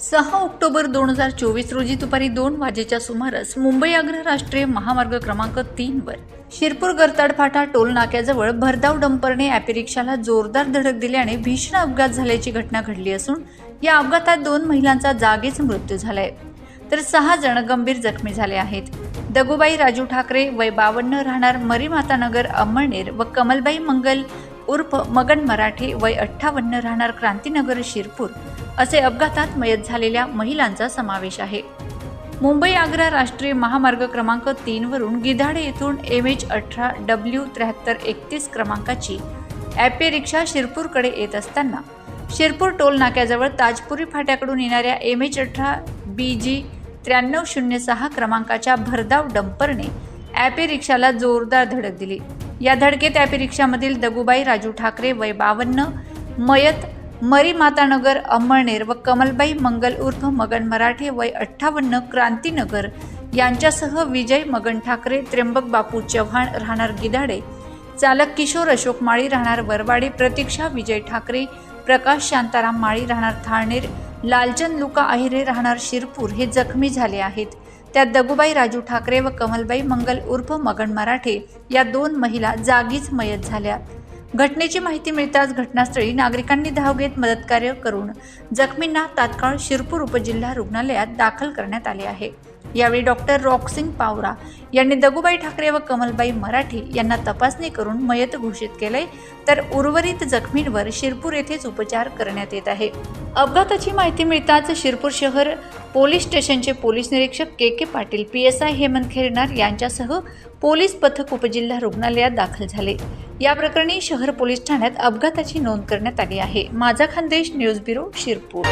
सहा ऑक्टोबर दोन हजार चोवीस रोजी दुपारी दोन वाजेच्या सुमारास मुंबई आग्रा राष्ट्रीय महामार्ग क्रमांक तीन वर शिरपूर गरताड फाटा टोल नाक्याजवळ भरधाव डंपरने ॲपेरिक्षाला जोरदार धडक दिल्याने भीषण अपघात झाल्याची घटना घडली असून या अपघातात दोन महिलांचा जागीच मृत्यू झालाय. तर सहा जण गंभीर जखमी झाले आहेत. दगुबाई राजू ठाकरे वय बावन्न राहणार मरीमातानगर अंमळनेर व कमलबाई मंगल उर्फ मगन मराठे वय अठ्ठावन्न राहणार क्रांतीनगर शिरपूर असे अपघातात मयत झालेल्या महिलांचा समावेश आहे. मुंबई आग्रा राष्ट्रीय महामार्ग क्रमांक तीनवरून गिधाडे येथून एम एच अठरा डब्ल्यू त्र्याहत्तर एकतीस क्रमांकाची ॲपे रिक्षा शिरपूरकडे येत असताना शिरपूर टोल नाक्याजवळ ताजपुरी फाट्याकडून येणाऱ्या एम एच अठरा बी जी त्र्याण्णव शून्य सहा क्रमांकाच्या भरधाव डंपरने ॲपे रिक्षाला जोरदार धडक दिली. या धडकेत ॲपे रिक्षामधील दगुबाई राजू ठाकरे वय बावन्न मयत मरी मातानगर अंमळनेर व कमलबाई मंगल उर्फ मगन मराठे वय अठ्ठावन्न क्रांतीनगर यांच्यासह विजय मगन ठाकरे त्र्यंबक बापू चव्हाण राहणार गिधाडे चालक किशोर अशोक माळी राहणार वरवाडे प्रतीक्षा विजय ठाकरे प्रकाश शांताराम माळी राहणार थाळनेर लालचंद लुका आहिरे राहणार शिरपूर हे जखमी झाले आहेत. त्यात दगुबाई राजू ठाकरे व कमलबाई मंगल उर्फ मगन मराठे या दोन महिला जागीच मयत झाल्या. घटनेची माहिती मिळताच घटनास्थळी नागरिकांनी धाव घेत मदतकार्य करून जखमींना तात्काळ शिरपूर उपजिल्हा रुग्णालयात दाखल करण्यात आले आहे. यावेळी डॉक्टर रॉकसिंग पावरा यांनी दगुबाई ठाकरे व कमलबाई मराठे यांना तपासणी करून मयत घोषित केले तर उर्वरित जखमींवर शिरपूर येथेच उपचार करण्यात येत आहे. अपघाताची माहिती मिळताच शिरपूर शहर पोलीस स्टेशनचे पोलीस निरीक्षक K K Patil P S I Hemant Khairnar यांच्यासह पोलीस पथक उपजिल्हा रुग्णालयात दाखल झाले. या प्रकरणी शहर पोलीस ठाण्यात अपघाताची नोंद करण्यात आली आहे. माझा खानदेश न्यूज ब्युरो शिरपूर.